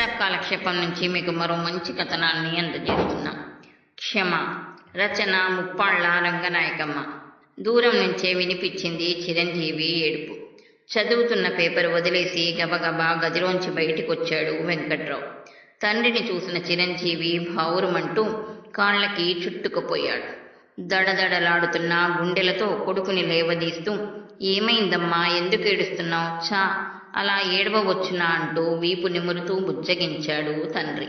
పుస్తక కాలక్షేపం నుంచి మీకు మరో మంచి కథనాన్ని అందజేస్తున్నాం. క్షమ రచన ముప్పాళ్ళ రంగనాయకమ్మ. దూరం నుంచే వినిపించింది చిరంజీవి ఏడుపు. చదువుతున్న పేపర్ వదిలేసి గబగబా గదిలోంచి బయటికొచ్చాడు వెంకట్రావు. తండ్రిని చూసిన చిరంజీవి భావురమంటూ కాళ్ళకి చుట్టుకుపోయాడు. దడదడలాడుతున్న గుండెలతో కొడుకుని లేవదీస్తూ ఏమైందమ్మా? ఎందుకు ఏడుస్తున్నావు? చా అలా ఏడవవచ్చునా అంటూ వీపు నిమురుతూ బుజ్జగించాడు తండ్రి.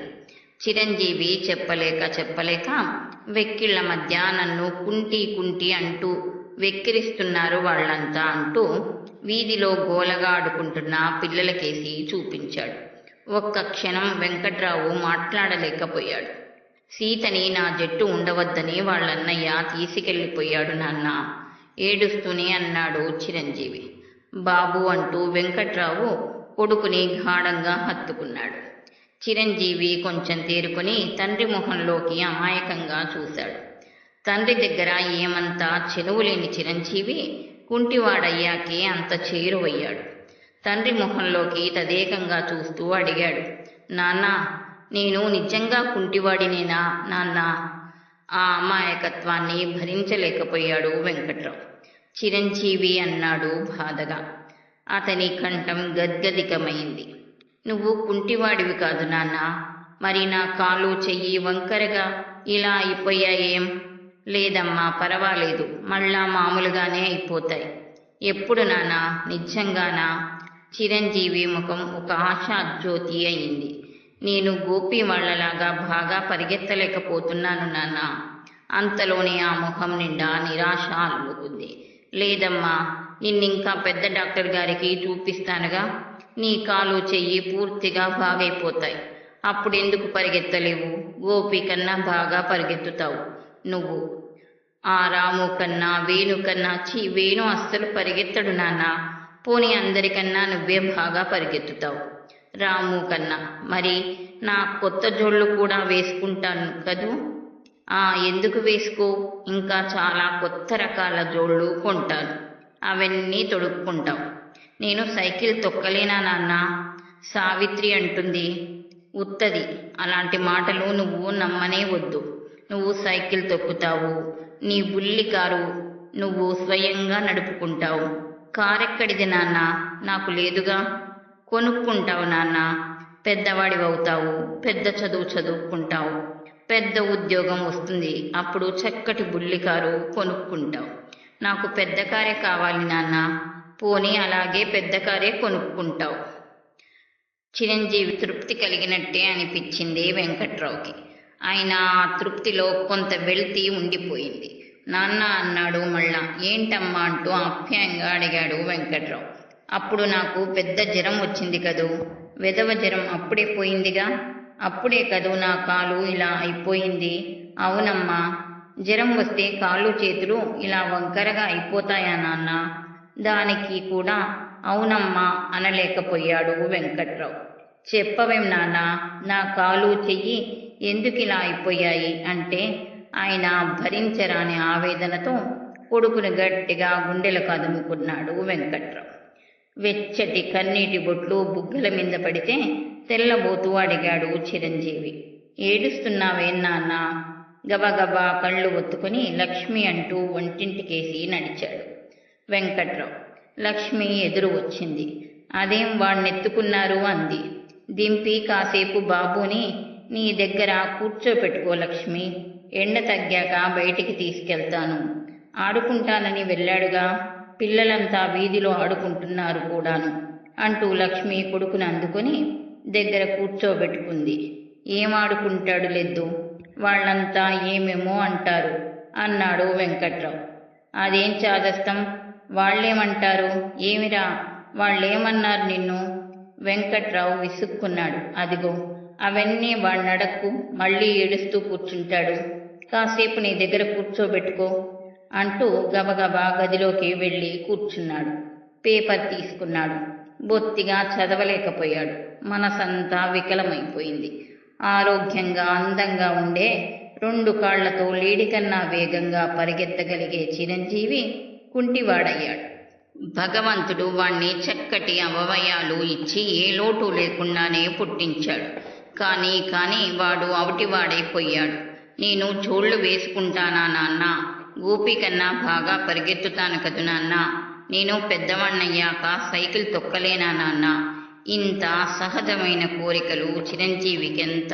చిరంజీవి చెప్పలేక చెప్పలేక వెక్కిళ్ళ మధ్య నన్ను కుంటి కుంటి అంటూ వెక్కిరిస్తున్నారు వాళ్ళంతా అంటూ వీధిలో గోలగా ఆడుకుంటున్న పిల్లలకేసి చూపించాడు. ఒక్క క్షణం వెంకట్రావు మాట్లాడలేకపోయాడు. సీతని నా జట్టు ఉండవద్దని వాళ్ళన్నయ్య తీసుకెళ్ళిపోయాడు నాన్న ఏడుస్తూనే అన్నాడు చిరంజీవి. బాబు అంటూ వెంకట్రావు కొడుకుని గాఢంగా హత్తుకున్నాడు. చిరంజీవి కొంచెం తేరుకొని తండ్రి మొహంలోకి అమాయకంగా చూశాడు. తండ్రి దగ్గర ఏమంతా చెనువులేని చిరంజీవి కుంటివాడయ్యాకే అంత చేరువయ్యాడు. తండ్రి మొహంలోకి తదేకంగా చూస్తూ అడిగాడు నాన్న నేను నిజంగా కుంటివాడినేనా? నాన్న. ఆ అమాయకత్వాన్ని భరించలేకపోయాడు వెంకట్రావు. చిరంజీవి అన్నాడు బాధగా. అతని కంఠం గద్గదికమైంది. నువ్వు కుంటివాడివి కాదు నాన్న. మరి నా కాలు చెయ్యి వంకరగా ఇలా అయిపోయాయేం? లేదమ్మా పర్వాలేదు. మళ్ళా మామూలుగానే అయిపోతాయి. ఎప్పుడు నాన్న? నిజంగానా? చిరంజీవి ముఖం ఒక ఆశాజ్యోతి అయింది. నేను గోపి వాళ్ళలాగా బాగా పరిగెత్తలేకపోతున్నాను నాన్న. అంతలోనే ఆ ముఖం నిండా నిరాశ అలుముకుంది. లేదమ్మా నిన్నింకా పెద్ద డాక్టర్ గారికి చూపిస్తానుగా. నీ కాలు చెయ్యి పూర్తిగా బాగైపోతాయి. అప్పుడెందుకు పరిగెత్తలేవు? గోపి కన్నా బాగా పరిగెత్తుతావు. నువ్వు ఆ రాము కన్నా వేణు కన్నా చీ వేణు అస్సలు పరిగెత్తడు నాన్న. పోనీ అందరికన్నా నువ్వే బాగా పరిగెత్తుతావు. రాము కన్నా. మరి నా కొత్త జోళ్ళు కూడా వేసుకుంటాను కదూ? ఎందుకు వేసుకో? ఇంకా చాలా కొత్త రకాల జోళ్ళు కొంటాను. అవన్నీ తొడుక్కుంటాం నేను సైకిల్ తొక్కలేనా నాన్న? సావిత్రి అంటుంది. ఉత్తది. అలాంటి మాటలు నువ్వు నమ్మనే వద్దు. నువ్వు సైకిల్ తొక్కుతావు. నీ బుల్లి కారు నువ్వు స్వయంగా నడుపుకుంటావు. కారెక్కడిది నాన్న? నాకు లేదుగా. కొనుక్కుంటావు నాన్న. పెద్దవాడివవుతావు. పెద్ద చదువు చదువుకుంటావు. పెద్ద ఉద్యోగం వస్తుంది. అప్పుడు చక్కటి బుల్లి కారు కొనుక్కుంటావు. నాకు పెద్ద కారే కావాలి నాన్న. పోనీ అలాగే పెద్ద కారే కొనుక్కుంటావు. చిరంజీవి తృప్తి కలిగినట్టే అనిపించింది వెంకట్రావుకి. ఆయన ఆ తృప్తిలో కొంత వెళ్తి ఉండిపోయింది. నాన్న అన్నాడు మళ్ళా. ఏంటమ్మా అంటూ ఆప్యాయంగా అడిగాడు వెంకట్రావు. అప్పుడు నాకు పెద్ద జ్వరం వచ్చింది కదూ? వెదవ జ్వరం అప్పుడే పోయిందిగా? అప్పుడే కదూ నా కాలు ఇలా అయిపోయింది. అవునమ్మా జ్వరం వస్తే కాళ్ళు చేతులు ఇలా వంకరగా అయిపోతాయా నాన్న? దానికి కూడా అవునమ్మా అనలేకపోయాడు వెంకట్రావు. చెప్పవేం నాన్న నా కాలు చెయ్యి ఎందుకు ఇలా అయిపోయాయి అంటే ఆయన భరించరాని ఆవేదనతో కొడుకును గట్టిగా గుండెలకు అదుముకున్నాడు వెంకట్రావు. వెచ్చటి కన్నీటి బొట్లు బుగ్గల మీద పడితే తెల్లబోతూ అడిగాడు చిరంజీవి. ఏడుస్తున్నావే నాన్న? గబగబా కళ్ళు ఒత్తుకుని లక్ష్మి అంటూ వంటింటికేసి నడిచాడు. వెంకట్రావు లక్ష్మి ఎదురు వచ్చింది. అదేం వాణ్ణెత్తుకున్నారు? అంది. దింపి కాసేపు బాబుని నీ దగ్గర కూర్చోపెట్టుకో లక్ష్మి. ఎండ తగ్గాక బయటికి తీసుకెళ్తాను. ఆడుకుంటానని వెళ్ళాడుగా. పిల్లలంతా వీధిలో ఆడుకుంటున్నారు కూడాను అంటూ లక్ష్మి కొడుకును అందుకొని దగ్గర కూర్చోబెట్టుకుంది. ఏం ఆడుకుంటాడు లెద్దు? వాళ్ళంతా ఏమేమో అంటారు అన్నాడు వెంకట్రావు. అదేం చాదస్తం? వాళ్ళేమంటారు? ఏమిరా? వాళ్ళేమన్నారు నిన్ను? వెంకట్రావు విసుక్కున్నాడు. అదిగో అవన్నీ వాడినడక్కు మళ్ళీ ఏడుస్తూ కూర్చుంటాడు. కాసేపు నీ దగ్గర కూర్చోబెట్టుకో అంటూ గబగబా గదిలోకి వెళ్ళి కూర్చున్నాడు. పేపర్ తీసుకున్నాడు. బొత్తిగా చదవలేకపోయాడు. మనసంతా వికలమైపోయింది. ఆరోగ్యంగా అందంగా ఉండే రెండు కాళ్ళతో లేడికన్నా వేగంగా పరిగెత్తగలిగే చిరంజీవి కుంటివాడయ్యాడు. భగవంతుడు వాణ్ణి చక్కటి అవయవాలు ఇచ్చి ఏ లోటు లేకుండానే పుట్టించాడు. కానీ కానీ వాడు అవటివాడైపోయాడు. నేను చోళ్ళు వేసుకుంటానా నాన్న? గోపి కన్నా బాగా పరిగెత్తుతాను కదు నాన్న? నేను పెద్దవాణ్ణయ్యాక సైకిల్ తొక్కలేనా నాన్న? ఇంత సహజమైన కోరికలు చిరంజీవికెంత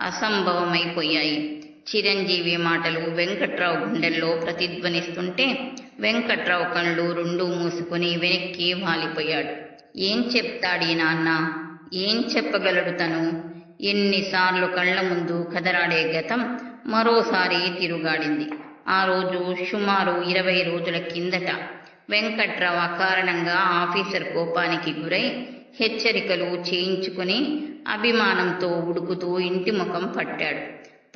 అసంభవమైపోయాయి. చిరంజీవి మాటలు వెంకట్రావు గుండెల్లో ప్రతిధ్వనిస్తుంటే వెంకట్రావు కళ్ళు రెండు మూసుకొని వెనక్కి వాలిపోయాడు. ఏం చెప్తాడీ నాన్న? ఏం చెప్పగలడు తను? ఎన్నిసార్లు కళ్ళ ముందు కదరాడే గతం మరోసారి తిరుగాడింది. ఆ రోజు సుమారు ఇరవై రోజుల కిందట వెంకట్రావు అకారణంగా ఆఫీసర్ కోపానికి గురై హెచ్చరికలు చేయించుకుని అభిమానంతో ఉడుకుతూ ఇంటి ముఖం పట్టాడు.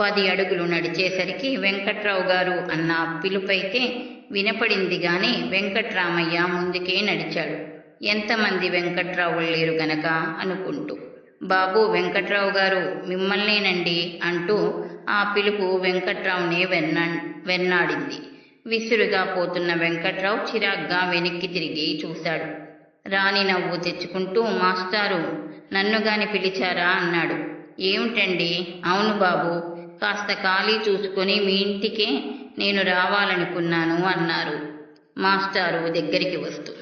పది అడుగులు నడిచేసరికి వెంకట్రావు గారు అన్న పిలుపైతే వినపడింది గాని వెంకట్రామయ్య ముందుకే నడిచాడు. ఎంతమంది వెంకట్రావు లేరు గనక అనుకుంటూ. బాబు వెంకట్రావు గారు మిమ్మల్నేనండి అంటూ ఆ పిలుపు వెంకట్రావునే వెన్నా వెన్నాడింది. విసురుగా పోతున్న వెంకట్రావు చిరాగ్గా వెనక్కి తిరిగి చూశాడు. రాణి నవ్వు తెచ్చుకుంటూ మాస్టారు నన్ను గాని పిలిచారా? అన్నాడు. ఏమిటండి? అవును బాబు కాస్త ఖాళీ చూసుకొని మీ ఇంటికే నేను రావాలనుకున్నాను అన్నారు. మాస్టారు దగ్గరికి వస్తూ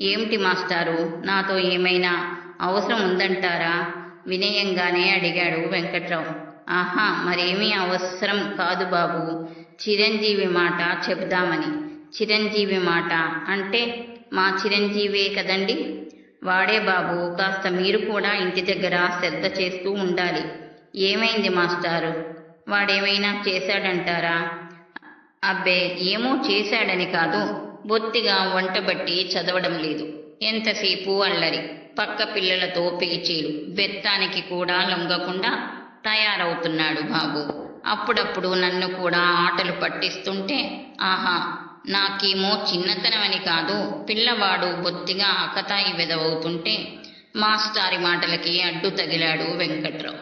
ఏమిటి మాస్టారు నాతో ఏమైనా అవసరం ఉందంటారా? వినయంగానే అడిగాడు వెంకట్రావు. ఆహా మరేమీ అవసరం కాదు బాబు చిరంజీవి మాట చెబుదామని. చిరంజీవి మాట అంటే మా చిరంజీవే కదండి? వాడే బాబు కాస్త మీరు కూడా ఇంటి దగ్గర శ్రద్ధ చేస్తూ ఉండాలి. ఏమైంది మాస్టారు? వాడేమైనా చేశాడంటారా? అబ్బే ఏమో చేశాడని కాదు. బొత్తిగా వంటబట్టి చదవడం లేదు. ఎంతసేపు అల్లరి. పక్క పిల్లలతో పేచీలు. బెత్తానికి కూడా లొంగకుండా తయారవుతున్నాడు బాబు. అప్పుడప్పుడు నన్ను కూడా ఆటలు పట్టిస్తుంటే ఆహా నాకేమో చిన్నతనమని కాదు పిల్లవాడు బొత్తిగా అకతాయి వెదవవుతుంటే మాస్టారి మాటలకి అడ్డు తగిలాడు వెంకట్రావు.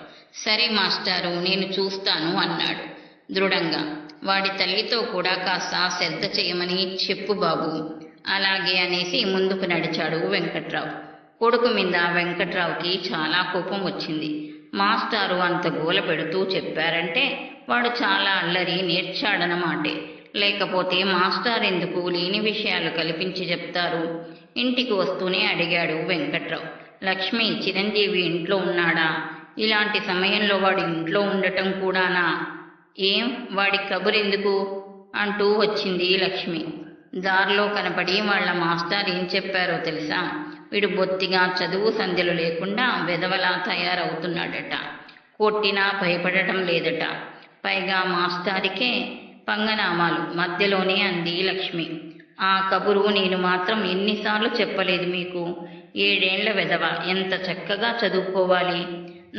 సరే మాస్టారు నేను చూస్తాను అన్నాడు. దృఢంగా. వాడి తల్లితో కూడా కాస్త శ్రద్ధ చేయమని చెప్పు బాబు. అలాగే అనేసి ముందుకు నడిచాడు వెంకట్రావు. కొడుకు మీద వెంకట్రావుకి చాలా కోపం వచ్చింది. మాస్టారు అంత గోల పెడుతూ చెప్పారంటే వాడు చాలా అల్లరి నేర్చాడనమాటే. లేకపోతే మాస్టర్ ఎందుకు లేని విషయాలు కల్పించి చెప్తారు? ఇంటికి వస్తూనే అడిగాడు వెంకట్రావు. లక్ష్మి చిరంజీవి ఇంట్లో ఉన్నాడా? ఇలాంటి సమయంలో వాడు ఇంట్లో ఉండటం కూడానా? ఏం? వాడి కబురెందుకు అంటూ వచ్చింది లక్ష్మి. దారిలో కనపడి వాళ్ళ మాస్టర్ ఏం చెప్పారో తెలుసా? వీడు బొత్తిగా చదువు సంధ్యలు లేకుండా వెధవలా తయారవుతున్నాడట. కొట్టినా భయపడటం లేదట. పైగా మాస్టారికే పంగనామాలు మధ్యలోనే అంది లక్ష్మి. ఆ కబురు నేను మాత్రం ఎన్నిసార్లు చెప్పలేదు మీకు. ఏడేండ్ల వెధవ ఎంత చక్కగా చదువుకోవాలి?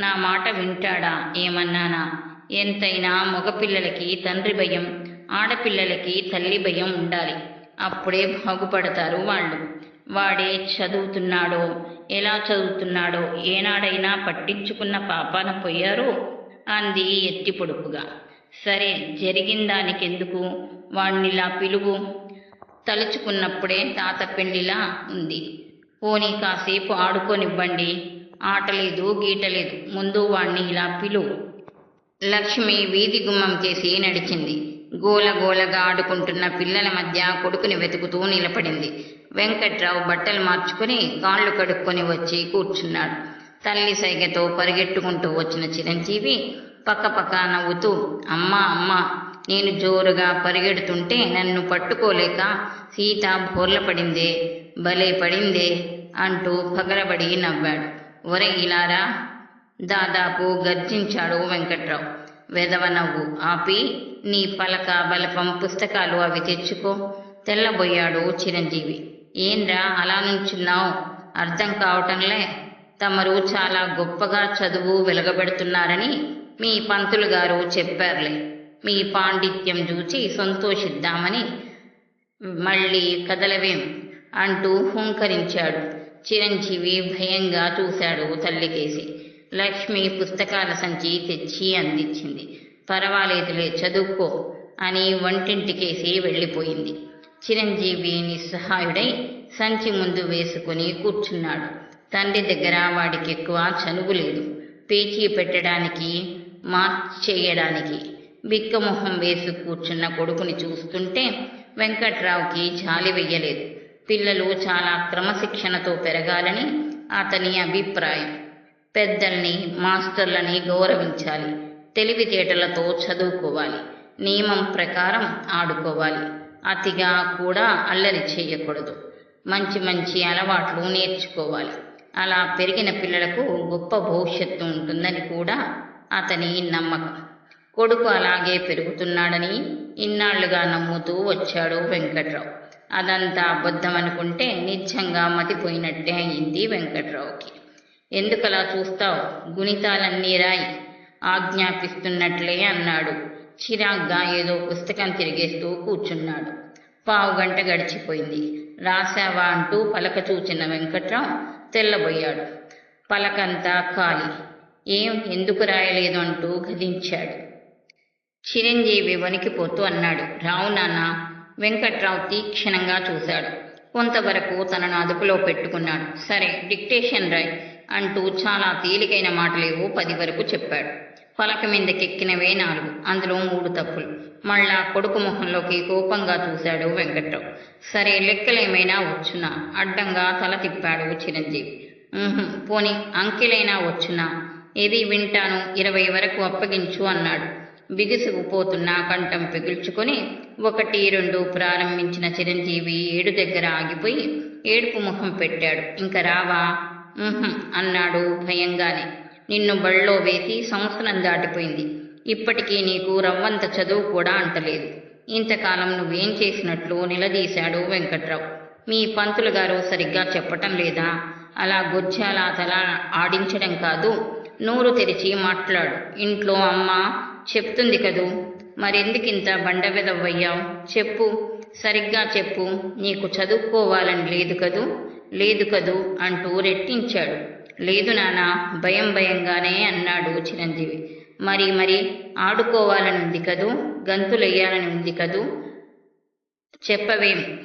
నా మాట వింటాడా? ఏమన్నానా? ఎంతైనా మగపిల్లలకి తండ్రి భయం ఆడపిల్లలకి తల్లి భయం ఉండాలి. అప్పుడే బాగుపడతారు వాళ్ళు. వాడే చదువుతున్నాడో ఎలా చదువుతున్నాడో ఏనాడైనా పట్టించుకున్న పాపాన పోయారో? అంది ఎత్తి పొడుపుగా. సరే జరిగిన దానికెందుకు? వాణ్ణిలా పిలువు. తలుచుకున్నప్పుడే తాత పెళ్ళిలా ఉంది. పోనీ కాసేపు ఆడుకోనివ్వండి. ఆటలేదు గీటలేదు. ముందు వాణ్ణి ఇలా పిలువు లక్ష్మి వీధి గుమ్మం చేసి నడిచింది. గోల గోలగా ఆడుకుంటున్న పిల్లల మధ్య కొడుకుని వెతుకుతూ నిలబడింది. వెంకట్రావు బట్టలు మార్చుకుని కాళ్ళు కడుక్కొని వచ్చి కూర్చున్నాడు. తల్లి సైగతో పరిగెట్టుకుంటూ వచ్చిన చిరంజీవి పక్కపక్క నవ్వుతూ అమ్మా అమ్మ నేను జోరుగా పరిగెడుతుంటే నన్ను పట్టుకోలేక సీత బోర్లపడిందే భలే పడిందే అంటూ పగలబడి నవ్వాడు. ఒరే ఇలారా? దాదాపు గర్జించాడు వెంకట్రావు. వెదవ నవ్వు. ఆపి నీ పలక బలపం పుస్తకాలు అవి తెచ్చుకో తెల్లబోయాడు చిరంజీవి. ఏంరా అలా నుంచున్నావు? అర్థం కావటంలే. తమరు చాలా గొప్పగా చదువు వెలగబెడుతున్నారని మీ పంతులు గారు చెప్పారులే. మీ పాండిత్యం చూచి సంతోషిద్దామని మళ్ళీ కదలవేం? అంటూ హుంకరించాడు. చిరంజీవి భయంగా చూశాడు తల్లికేసి. లక్ష్మి పుస్తకాల సంచి తెచ్చి అందించింది. పర్వాలేదులే చదువుకో అని వంటింటికేసి వెళ్ళిపోయింది. చిరంజీవి నిస్సహాయుడై సంచి ముందు వేసుకుని కూర్చున్నాడు. తండ్రి దగ్గర వాడికి ఎక్కువ చనువు లేదు. పేచీ పెట్టడానికి మార్చేయడానికి బిక్కమొహం వేసి కూర్చున్న కొడుకుని చూస్తుంటే వెంకట్రావుకి జాలి వెయ్యలేదు. పిల్లలు చాలా క్రమశిక్షణతో పెరగాలని అతని అభిప్రాయం. పెద్దల్ని మాస్టర్లని గౌరవించాలి. తెలివితేటలతో చదువుకోవాలి. నియమం ప్రకారం ఆడుకోవాలి. అతిగా కూడా అల్లరి చేయకూడదు. మంచి మంచి అలవాట్లు నేర్చుకోవాలి. అలా పెరిగిన పిల్లలకు గొప్ప భవిష్యత్తు ఉంటుందని కూడా అతని నమ్మకం. కొడుకు అలాగే పెరుగుతున్నాడని ఇన్నాళ్ళుగా నమ్ముతూ వచ్చాడు వెంకట్రావు. అదంతా అబద్ధం అనుకుంటే నిజంగా మతిపోయినట్టే అయింది వెంకట్రావుకి. ఎందుకలా చూస్తావు? గుణితాలన్నీ రాయి. ఆజ్ఞాపిస్తున్నట్లే అన్నాడు. చిరాగ్గా ఏదో పుస్తకం తిరిగేస్తూ కూర్చున్నాడు. పావు గంట గడిచిపోయింది. రాశావా అంటూ పలక చూచిన వెంకట్రావు తెల్లబోయాడు. పలకంతా ఖాళీ. ఏం ఎందుకు రాయలేదు అంటూ గదించాడు. చిరంజీవి వణికిపోతూ అన్నాడు. రావు నాన్న వెంకట్రావు తీక్షణంగా చూశాడు. కొంతవరకు తనను అదుపులో పెట్టుకున్నాడు. సరే డిక్టేషన్ రాయ్ అంటూ చాలా తేలికైన మాటలేవో పది వరకు చెప్పాడు. పలక మీదకెక్కినవే నాలుగు అందులో మూడు తప్పులు. మళ్ళా కొడుకు మొహంలోకి కోపంగా చూశాడు వెంకట్రావు. సరే లెక్కలేమైనా వచ్చునా? అడ్డంగా తల తిప్పాడు చిరంజీవి. పోని అంకెలైనా వచ్చునా? ఏది వింటాను? ఇరవై వరకు అప్పగించు అన్నాడు. బిగుసుకుపోతున్న కంఠం పిగుల్చుకొని ఒకటి రెండు ప్రారంభించిన చిరంజీవి ఏడు దగ్గర ఆగిపోయి ఏడుపు ముఖం పెట్టాడు. ఇంక రావా? అన్నాడు భయంగానే. నిన్ను బళ్ళో వేసి సంవత్సరం దాటిపోయింది. ఇప్పటికీ నీకు రవ్వంత చదువు కూడా అంటలేదు. ఇంతకాలం నువ్వేం చేసినట్లు నిలదీశాడు వెంకట్రావు. మీ పంతులు గారు సరిగ్గా చెప్పటం లేదా? అలా గొజ్జాల తల ఆడించడం కాదు. నూరు తెరిచి మాట్లాడు. ఇంట్లో అమ్మ చెప్తుంది కదూ? మరెందుకింత బండవెదవ్వయ్యావు చెప్పు. సరిగ్గా చెప్పు. నీకు చదువుకోవాలని లేదు కదూ? లేదు కదూ అంటూ రెట్టించాడు. లేదు నాన్న భయం భయంగానే అన్నాడు చిరంజీవి. మరి మరి ఆడుకోవాలని ఉంది కదూ? గంతులెయ్యాలని ఉంది కదూ? చెప్పవేం?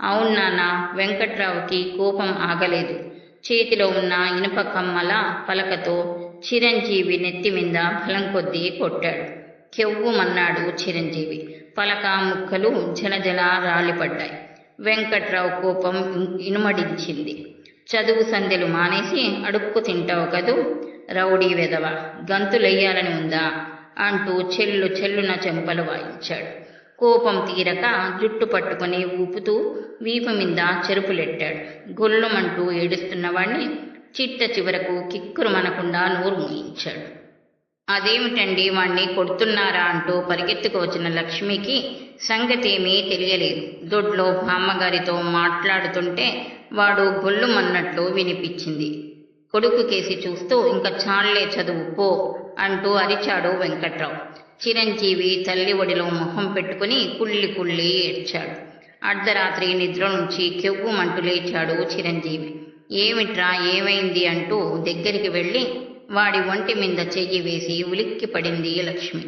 అవును నాన్న వెంకట్రావుకి కోపం ఆగలేదు. చేతిలో ఉన్న ఇనుప కమ్మల పలకతో చిరంజీవి నెత్తి మీద బలం కొద్దీ కొట్టాడు. కెవ్వుమన్నాడు చిరంజీవి? పలక ముక్కలు జలజల రాలిపడ్డాయి. వెంకట్రావు కోపం ఇనుమడించింది. చదువు సంధ్యలు మానేసి అడుక్కు తింటావు కదూ? రౌడీ వెదవ గంతులెయ్యాలని ఉందా? అంటూ చెల్లు చెల్లున చెంపలు వాయించాడు. కోపం తీరక జుట్టు పట్టుకుని ఊపుతూ వీపు మీద చెరుపులెట్టాడు. గొల్లుమంటూ ఏడుస్తున్నవాణ్ణి చిట్ట చివరకు కిక్కురు మనకుండా నోరు మూయించాడు. అదేమిటండి వాణ్ణి కొడుతున్నారా? అంటూ పరిగెత్తుకు వచ్చిన లక్ష్మికి సంగతేమీ తెలియలేదు. దొడ్లో బామ్మగారితో మాట్లాడుతుంటే వాడు గొల్లుమన్నట్లు వినిపించింది. కొడుకు కేసి చూస్తూ ఇంకా చాలే చదువు పో అంటూ అరిచాడు వెంకట్రావు. చిరంజీవి తల్లి ఒడిలో ముఖం పెట్టుకుని కుళ్ళి కుళ్ళి ఏడ్చాడు. అర్ధరాత్రి నిద్ర నుంచి కెవ్వుమంటూ లేచాడు చిరంజీవి. ఏమిట్రా ఏమైంది అంటూ దగ్గరికి వెళ్ళి వాడి ఒంటి మీద చెయ్యి వేసి ఉలిక్కి పడింది లక్ష్మి.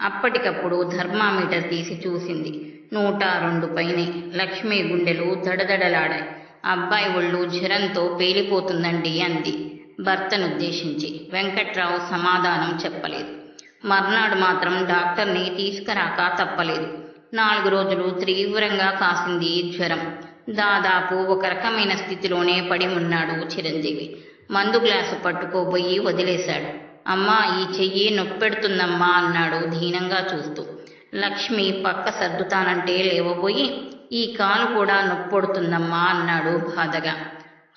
అప్పటికప్పుడు థర్మామీటర్ తీసి చూసింది. నూట రెండు పైనే లక్ష్మి గుండెలు దడదడలాడాయి. అబ్బాయి ఒళ్ళు జ్వరంతో పేలిపోతుందండి అంది. భర్తనుద్దేశించి వెంకట్రావు సమాధానం చెప్పలేదు. మర్నాడు మాత్రం డాక్టర్ని తీసుకురాక తప్పలేదు. నాలుగు రోజులు తీవ్రంగా కాసింది జ్వరం. దాదాపు ఒక రకమైన స్థితిలోనే పడి ఉన్నాడు చిరంజీవి. మందు గ్లాసు పట్టుకోబోయి వదిలేశాడు. అమ్మా ఈ చెయ్యి నొప్పెడుతుందమ్మా అన్నాడు దీనంగా చూస్తూ. లక్ష్మి పక్క సర్దుతానంటే లేవబోయి ఈ కాలు కూడా నొప్పొడుతుందమ్మా అన్నాడు బాధగా.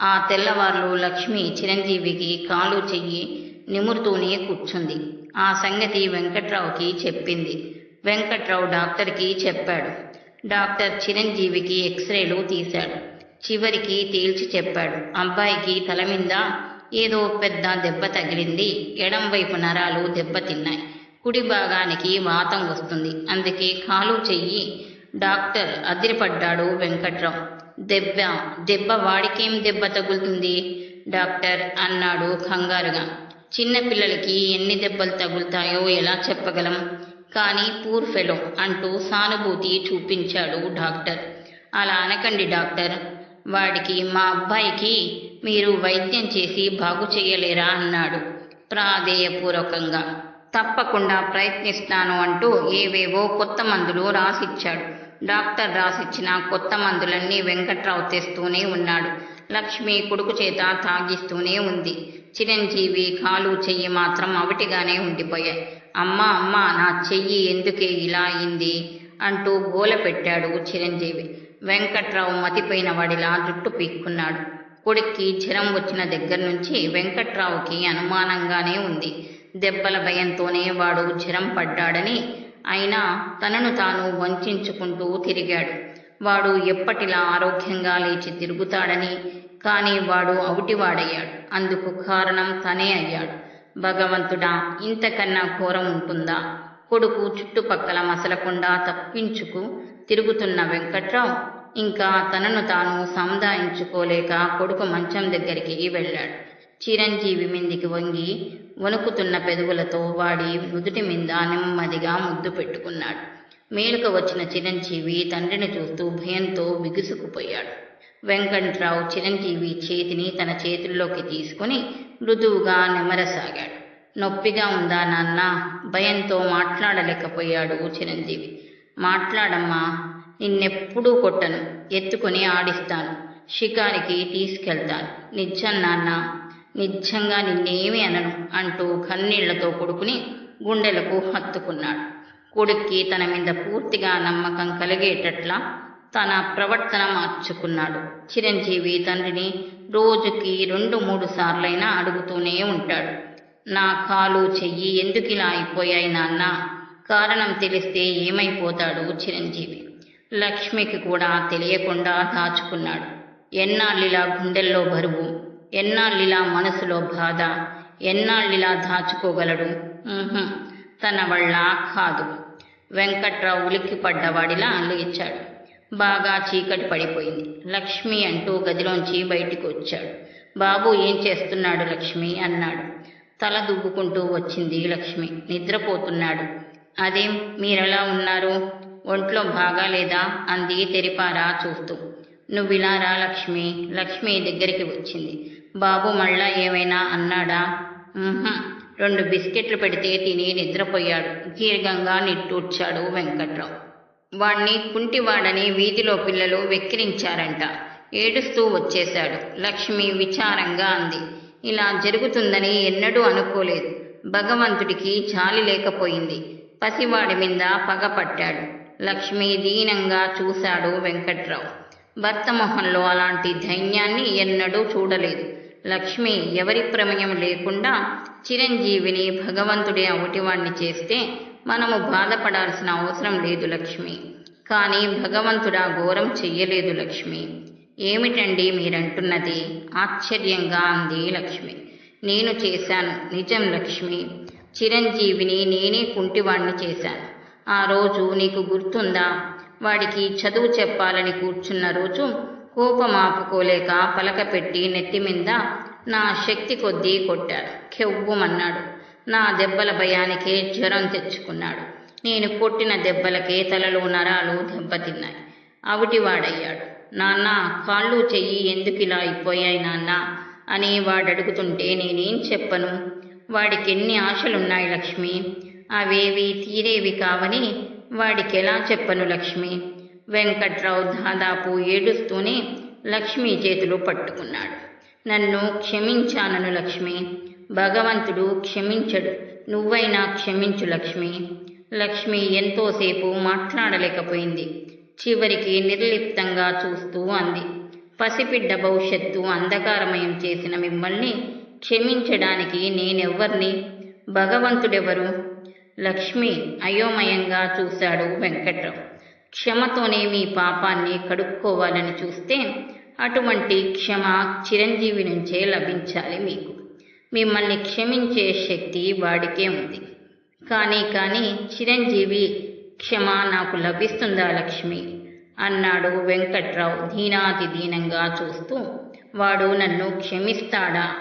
ఆ తెల్లవార్లు లక్ష్మి చిరంజీవికి కాలు చెయ్యి నిమురుతూనే కూర్చుంది. ఆ సంగతి వెంకట్రావుకి చెప్పింది. వెంకట్రావు డాక్టర్కి చెప్పాడు. డాక్టర్ చిరంజీవికి ఎక్స్రేలు తీశాడు. చివరికి తేల్చి చెప్పాడు. అబ్బాయికి తల మీద ఏదో పెద్ద దెబ్బ తగిలింది. ఎడం వైపు నరాలు దెబ్బతిన్నాయి. కుడి భాగానికి వాతం వస్తుంది. అందుకే కాలు చెయ్యి. డాక్టర్ అదిరిపడ్డాడు వెంకట్రావు. దెబ్బ దెబ్బ వాడికేం దెబ్బ తగులుతుంది? డాక్టర్ అన్నాడు కంగారుగా. చిన్నపిల్లలకి ఎన్ని దెబ్బలు తగులుతాయో ఎలా చెప్పగలం? కానీ పూర్ ఫెలో అంటూ సానుభూతి చూపించాడు డాక్టర్. అలా అనకండి డాక్టర్. వాడికి మా అబ్బాయికి మీరు వైద్యం చేసి బాగు చేయలేరా అన్నాడు ప్రాధేయపూర్వకంగా. తప్పకుండా ప్రయత్నిస్తాను అంటూ ఏవేవో కొత్త మందులు రాసిచ్చాడు. డాక్టర్ రాసిచ్చిన కొత్త మందులన్నీ వెంకట్రావు తెస్తూనే ఉన్నాడు. లక్ష్మి కొడుకు చేత తాగిస్తూనే ఉంది. చిరంజీవి కాలు చెయ్యి మాత్రం అవిటిగానే ఉండిపోయాయి. అమ్మ అమ్మ నా చెయ్యి ఎందుకే ఇలా అయింది? అంటూ గోల పెట్టాడు చిరంజీవి. వెంకట్రావు మతిపోయిన వాడిలా జుట్టు పీక్కున్నాడు. కొడుక్కి జ్వరం వచ్చిన దగ్గర నుంచి వెంకట్రావుకి అనుమానంగానే ఉంది. దెబ్బల భయంతోనే వాడు జ్వరం పడ్డాడని అయినా తనను తాను వంచుకుంటూ తిరిగాడు. వాడు ఎప్పటిలా ఆరోగ్యంగా లేచి తిరుగుతాడని. కానీ వాడు అవుటివాడయ్యాడు. అందుకు కారణం తనే అయ్యాడు. భగవంతుడా ఇంతకన్నా ఘోరం ఉంటుందా? కొడుకు చుట్టుపక్కల మసలకుండా తప్పించుకు తిరుగుతున్న వెంకట్రావు ఇంకా తనను తాను సముదాయించుకోలేక కొడుకు మంచం దగ్గరికి వెళ్ళాడు. చిరంజీవి మిందికి వంగి వణుకుతున్న పెదవులతో వాడి నుదుటి మీద నెమ్మదిగా ముద్దు పెట్టుకున్నాడు. మేలుకు వచ్చిన చిరంజీవి తండ్రిని చూస్తూ భయంతో బిగుసుకుపోయాడు. వెంకట్రావు చిరంజీవి చేతిని తన చేతుల్లోకి తీసుకుని మృదువుగా నెమరసాగాడు. నొప్పిగా ఉందా నాన్న? భయంతో మాట్లాడలేకపోయాడు చిరంజీవి. మాట్లాడమ్మా నిన్నెప్పుడూ కొట్టను. ఎత్తుకొని ఆడిస్తాను. షికారికి తీసుకెళ్తాను. నిజం నాన్న నిజంగా నిన్నేమీ అనను అంటూ కన్నీళ్ళతో కొడుకుని గుండెలకు హత్తుకున్నాడు. కొడుక్కి తన మీద పూర్తిగా నమ్మకం కలిగేటట్లా తన ప్రవర్తన మార్చుకున్నాడు. చిరంజీవి తండ్రిని రోజుకి రెండు మూడు సార్లైనా అడుగుతూనే ఉంటాడు. నా కాలు చెయ్యి ఎందుకు ఇలా అయిపోయాయి నాన్న? కారణం తెలిస్తే ఏమైపోతాడు చిరంజీవి. లక్ష్మికి కూడా తెలియకుండా దాచుకున్నాడు. ఎన్నాళ్ళిలా గుండెల్లో బరువు ఎన్నాళ్ళిలా మనసులో బాధ ఎన్నాళ్ళిలా దాచుకోగలడు? తన వల్ల కాదు వెంకట్రావు ఉలిక్కిపడ్డవాడిలా లేచాడు బాగా చీకటి పడిపోయింది. లక్ష్మి అంటూ గదిలోంచి బయటికి వచ్చాడు బాబు ఏం చేస్తున్నాడు లక్ష్మి? అన్నాడు. తల దువ్వుకుంటూ వచ్చింది లక్ష్మి. నిద్రపోతున్నాడు. అదేం మీరెలా ఉన్నారు? ఒంట్లో బాగా లేదా? అంది తెరిపారా చూస్తూ. నువ్విలా రా లక్ష్మి. లక్ష్మి దగ్గరికి వచ్చింది. బాబు మళ్ళా ఏమైనా అన్నాడా? రెండు బిస్కెట్లు పెడితే తిని నిద్రపోయాడు. దీర్ఘంగా నిట్టూర్చాడు వెంకట్రావు. వాణ్ణి కుంటివాడని వీధిలో పిల్లలు వెక్కిరించారంట. ఏడుస్తూ వచ్చేశాడు. లక్ష్మి విచారంగా అంది. ఇలా జరుగుతుందని ఎన్నడూ అనుకోలేదు. భగవంతుడికి జాలి లేకపోయింది. పసివాడి మీద పగపట్టాడు లక్ష్మి దీనంగా చూశాడు వెంకట్రావు. భర్త మొహంలో అలాంటి ధైన్యాన్ని ఎన్నడూ చూడలేదు. లక్ష్మి ఎవరి ప్రమేయం లేకుండా చిరంజీవిని భగవంతుడే ఒకటివాణ్ణి చేస్తే మనము బాధపడాల్సిన అవసరం లేదు లక్ష్మి. కానీ భగవంతుడా ఘోరం చెయ్యలేదు లక్ష్మి. ఏమిటండి మీరంటున్నది? ఆశ్చర్యంగా అంది లక్ష్మి. నేను చేశాను. నిజం లక్ష్మి. చిరంజీవిని నేనే కుంటివాణ్ణి చేశాను. ఆ రోజు నీకు గుర్తుందా? వాడికి చదువు చెప్పాలని కూర్చున్న రోజు కోపమాపుకోలేక పలకపెట్టి నెత్తి మీద నా శక్తి కొద్దీ కొట్టాడు. కెవ్వుమన్నాడు. నా దెబ్బల భయానికే జ్వరం తెచ్చుకున్నాడు. నేను కొట్టిన దెబ్బలకే తలలో నరాలు దెబ్బతిన్నాయి. అవిటివాడయ్యాడు. నాన్న కాళ్ళు చెయ్యి ఎందుకు ఇలా అయిపోయాయి నాన్న? అని వాడడుగుతుంటే నేనేం చెప్పను? వాడికి ఎన్ని ఆశలున్నాయి లక్ష్మి? అవేవి తీరేవి కావని వాడికి ఎలా చెప్పను లక్ష్మి? వెంకట్రావు దాదాపు ఏడుస్తూనే లక్ష్మి చేతులు పట్టుకున్నాడు. నన్ను క్షమించానను లక్ష్మి. భగవంతుడు క్షమించడు. నువ్వైనా క్షమించు లక్ష్మి. లక్ష్మి ఎంతోసేపు మాట్లాడలేకపోయింది. చివరికి నిర్లిప్తంగా చూస్తూ అంది. పసిబిడ్డ భవిష్యత్తు అంధకారమయం చేసిన మిమ్మల్ని క్షమించడానికి నేనెవ్వర్ని? భగవంతుడెవరు? లక్ష్మి అయోమయంగా చూశాడు వెంకట్రావు. క్షమతోనే మీ పాపాన్ని కడుక్కోవాలని చూస్తే అటువంటి క్షమ చిరంజీవి నుంచే లభించాలి మీకు. మిమ్మల్ని క్షమించే శక్తి వాడికే ఉంది. కానీ కానీ చిరంజీవి క్షమ నాకు లభిస్తుందా లక్ష్మి? అన్నాడు వెంకట్రావు దీనాతి దీనంగా చూస్తూ. వాడు నన్ను క్షమిస్తాడా?